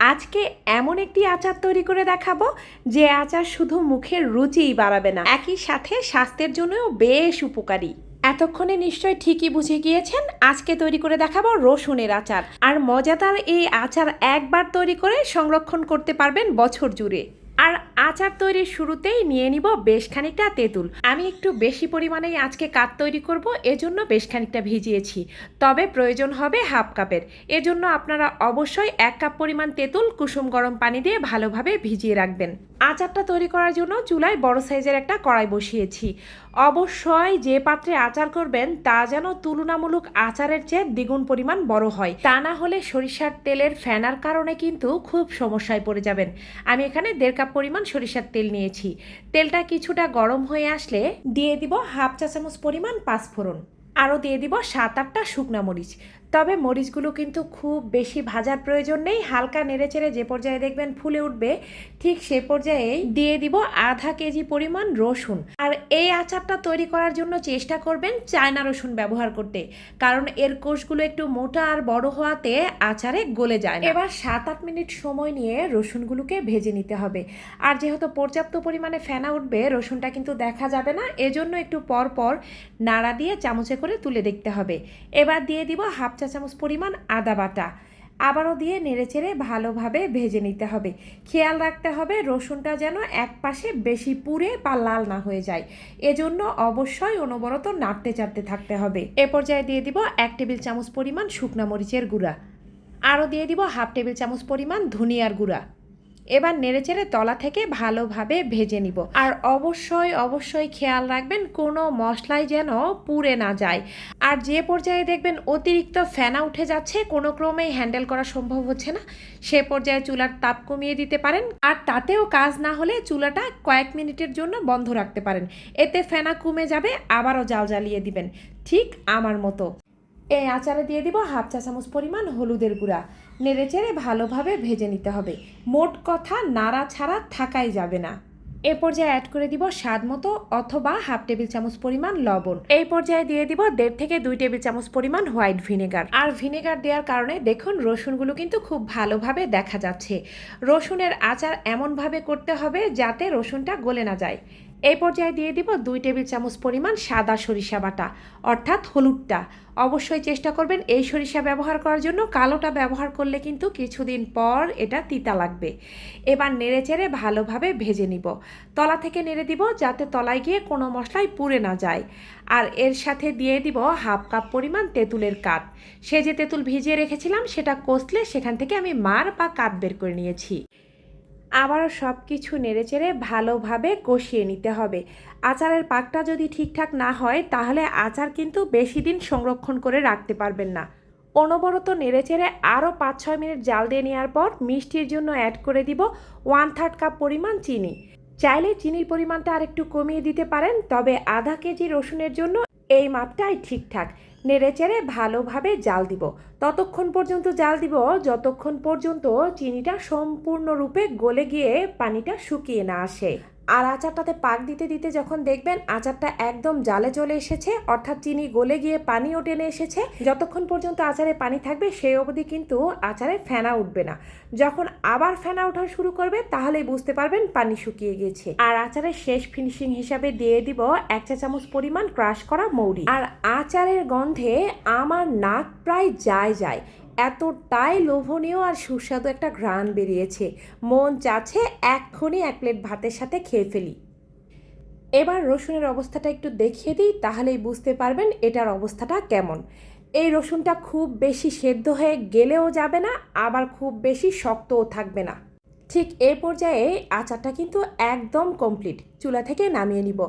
আজকে এমন একটি আচার তৈরি করে দেখাবো, যে আচার শুধু মুখের রুচিই বাড়াবে না, একই সাথে স্বাস্থ্যের জন্যও বেশ উপকারী। এতক্ষণে নিশ্চয় ঠিকই বুঝে গিয়েছেন, আজকে তৈরি করে দেখাবো রসুনের আচার। আর মজাদার এই আচার একবার তৈরি করে সংরক্ষণ করতে পারবেন বছর জুড়ে। আর আচার তৈরির শুরুতেই নিয়ে নিব বেশ খানিকটা তেঁতুল। আমি একটু বেশি পরিমাণেই আজকে কাঠ তৈরি করব, এজন্য বেশ খানিকটা ভিজিয়েছি। তবে প্রয়োজন হবে হাফ কাপের। এজন্য আপনারা অবশ্যই এক কাপ পরিমাণ তেঁতুল কুসুম গরম পানি দিয়ে ভালোভাবে ভিজিয়ে রাখবেন। আচারটা তৈরি করার জন্য চুলায় বড় সাইজের একটা কড়াই বসিয়েছি। অবশ্যই যে পাত্রে আচার করবেন, তা যেন তুলনামূলক আচারের চেয়ে দ্বিগুণ পরিমাণ বড় হয়। তা না হলে সরিষার তেলের ফেনার কারণে কিন্তু খুব সমস্যায় পড়ে যাবেন। আমি এখানে দেড় কাপ পরিমাণ সরিষার তেল নিয়েছি। তেলটা কিছুটা গরম হয়ে আসলে দিয়ে দিব হাফ চা চামচ পরিমাণ পাঁচফোড়ন। আরও দিয়ে দিব সাত আটটা শুকনো মরিচ। তবে মরিচগুলো কিন্তু খুব বেশি ভাজার প্রয়োজন নেই, হালকা নেড়েচেড়ে যে পর্যায়ে দেখবেন ফুলে উঠবে, ঠিক সে পর্যায়ে দিয়ে দিব আধা কেজি পরিমাণ রসুন। আর এই আচারটা তৈরি করার জন্য চেষ্টা করবেন চায়না রসুন ব্যবহার করতে, কারণ এর কোষগুলো একটু মোটা আর বড় হওয়াতে আচারে গলে যায়। এবার সাত আট মিনিট সময় নিয়ে রসুনগুলোকে ভেজে নিতে হবে। আর যেহেতু পর্যাপ্ত পরিমাণে ফেনা উঠবে, রসুনটা কিন্তু দেখা যাবে না, এজন্য একটু পর পর নাড়া দিয়ে চামচে করে তুলে দেখতে হবে। এবার দিয়ে দিব হাফ চা চামচ পরিমাণ আদা বাটা। আবারও দিয়ে নেড়েচেড়ে ভালোভাবে ভেজে নিতে হবে। খেয়াল রাখতে হবে রসুনটা যেন এক পাশে বেশি পুড়ে বা লাল না হয়ে যায়। এজন্য অবশ্যই অনবরত নাড়তে চাড়তে থাকতে হবে। এ পর্যায়ে দিয়ে দিব এক টেবিল চামচ পরিমাণ শুকনা মরিচের গুঁড়া। আরও দিয়ে দিব হাফ টেবিল চামচ পরিমাণ ধনিয়ার গুঁড়া। এবার নেড়েচেড়ে তলা থেকে ভালোভাবে ভেজে নিব। আর অবশ্যই অবশ্যই খেয়াল রাখবেন, কোনো মশলাই যেন পুড়ে না যায়। আর যে পর্যায়ে দেখবেন অতিরিক্ত ফেনা উঠে যাচ্ছে, কোনো ক্রমেই হ্যান্ডেল করা সম্ভব হচ্ছে না, সে পর্যায়ে চুলার তাপ কমিয়ে দিতে পারেন। আর তাতেও কাজ না হলে চুলাটা কয়েক মিনিটের জন্য বন্ধ রাখতে পারেন। এতে ফেনা কমে যাবে, আবারও জাল জ্বালিয়ে দিবেন। ঠিক আমার মতো। এই আচারে দিয়ে দিব হাফ চা চামচ পরিমাণ হলুদের গুঁড়া। নেড়ে চেড়ে ভালোভাবে ভেজে নিতে হবে। মোট কথা নাড়া ছাড়া থাকাই যাবে না। এ পর্যায়ে অ্যাড করে দিব স্বাদ মতো অথবা হাফ টেবিল চামচ পরিমাণ লবণ। এই পর্যায়ে দিয়ে দিব দেড় থেকে দুই টেবিল চামচ পরিমাণ হোয়াইট ভিনেগার। আর ভিনেগার দেওয়ার কারণে দেখুন রসুনগুলো কিন্তু খুব ভালোভাবে দেখা যাচ্ছে। রসুনের আচার এমনভাবে করতে হবে যাতে রসুনটা গলে না যায়। এই পর্যায়ে দিয়ে দিব দুই টেবিল চামচ পরিমাণ সাদা সরিষা বাটা, অর্থাৎ হলুদটা। অবশ্যই চেষ্টা করবেন এই সরিষা ব্যবহার করার জন্য। কালোটা ব্যবহার করলে কিন্তু কিছুদিন পর এটা তিতা লাগবে। এবার নেড়ে চেড়ে ভালোভাবে ভেজে নিব। তলা থেকে নেড়ে দিব যাতে তলায় গিয়ে কোনো মশলাই পুড়ে না যায়। আর এর সাথে দিয়ে দিব হাফ কাপ পরিমাণ তেঁতুলের কাঠ। সে যে তেঁতুল ভিজিয়ে রেখেছিলাম সেটা কষলে সেখান থেকে আমি মার বা কাঠ বের করে নিয়েছি। আবারও সব কিছু নেড়েচেড়ে ভালোভাবে কষিয়ে নিতে হবে। আচারের পাকটা যদি ঠিকঠাক না হয়, তাহলে আচার কিন্তু বেশি দিন সংরক্ষণ করে রাখতে পারবেন না। অনবরত নেড়েচেড়ে আরও পাঁচ ছয় মিনিট জাল দিয়ে নেওয়ার পর মিষ্টির জন্য অ্যাড করে দিব ওয়ান থার্ড কাপ পরিমাণ চিনি। চাইলে চিনির পরিমাণটা আরেকটু কমিয়ে দিতে পারেন, তবে আধা কেজি রসুনের জন্য এই মাপটাই ঠিকঠাক। নেড়েচেড়ে ভালোভাবে জাল দিব। ততক্ষণ পর্যন্ত জাল দিব, যতক্ষণ পর্যন্ত চিনিটা সম্পূর্ণরূপে গলে গিয়ে পানিটা শুকিয়ে না আসে। আর আচারটাতে পাক দিতে দিতে যখন দেখবেন আচারটা একদম জালে চলে এসেছে, অর্থাৎ চিনি গলে গিয়ে পানিও টেনে এসেছে, যতক্ষণ পর্যন্ত আচারে পানি থাকবে সেই অবধি কিন্তু আচারে ফেনা উঠবে না। যখন আবার ফেনা ওঠা শুরু করবে, তাহলেই বুঝতে পারবেন পানি শুকিয়ে গিয়েছে আর আচারের শেষ ফিনিশিং হিসাবে দিয়ে দিব এক চা চামচ পরিমাণ ক্রাশ করা মৌরি। আর আচারের গন্ধে আমার নাক প্রায় যায় যায়। এতটাই লোভনীয় আর সুস্বাদু একটা ঘ্রাণ বেরিয়েছে। মন চাচ্ছে এক্ষুনি এক প্লেট ভাতের সাথে খেয়ে ফেলি। এবার রসুনের অবস্থাটা একটু দেখিয়ে দিই, তাহলেই বুঝতে পারবেন এটার অবস্থাটা কেমন। এই রসুনটা খুব বেশি সেদ্ধ হয়ে গেলেও যাবে না, আবার খুব বেশি শক্তও থাকবে না। ঠিক এ পর্যায়ে আচারটা কিন্তু একদম কমপ্লিট চুলা থেকে নামিয়ে নিব।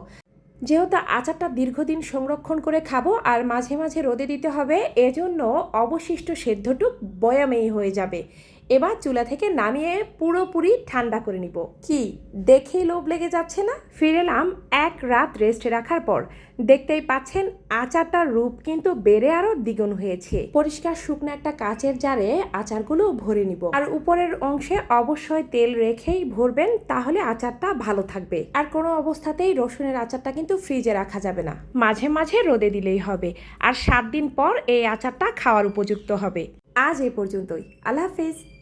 যেহেতু আচারটা দীর্ঘদিন সংরক্ষণ করে খাব আর মাঝে মাঝে রোদে দিতে হবে, এজন্য অবশিষ্ট সেদ্ধটুক বয়ামেই হয়ে যাবে। এবার চুলা থেকে নামিয়ে পুরোপুরি ঠান্ডা করে নিব। কি? দেখেই লোভ লেগে যাচ্ছে না? ফিরে এলাম এক রাত রেস্টে রাখার পর। দেখতেই পাচ্ছেন আচারটার রূপ কিন্তু বেড়ে আরও দ্বিগুণ হয়েছে। পরিষ্কার শুকনো একটা কাচের জারে আচারগুলো ভরে নিব। আর উপরের অংশে অবশ্যই তেল রেখেই ভরবেন, তাহলে আচারটা ভালো থাকবে। আর কোনো অবস্থাতেই রসুনের আচারটা কিন্তু ফ্রিজে রাখা যাবে না। মাঝে মাঝে রোদে দিলেই হবে। আর সাত দিন পর এই আচারটা খাওয়ার উপযুক্ত হবে। আজ এ পর্যন্তই। আল্লাহ হাফেজ।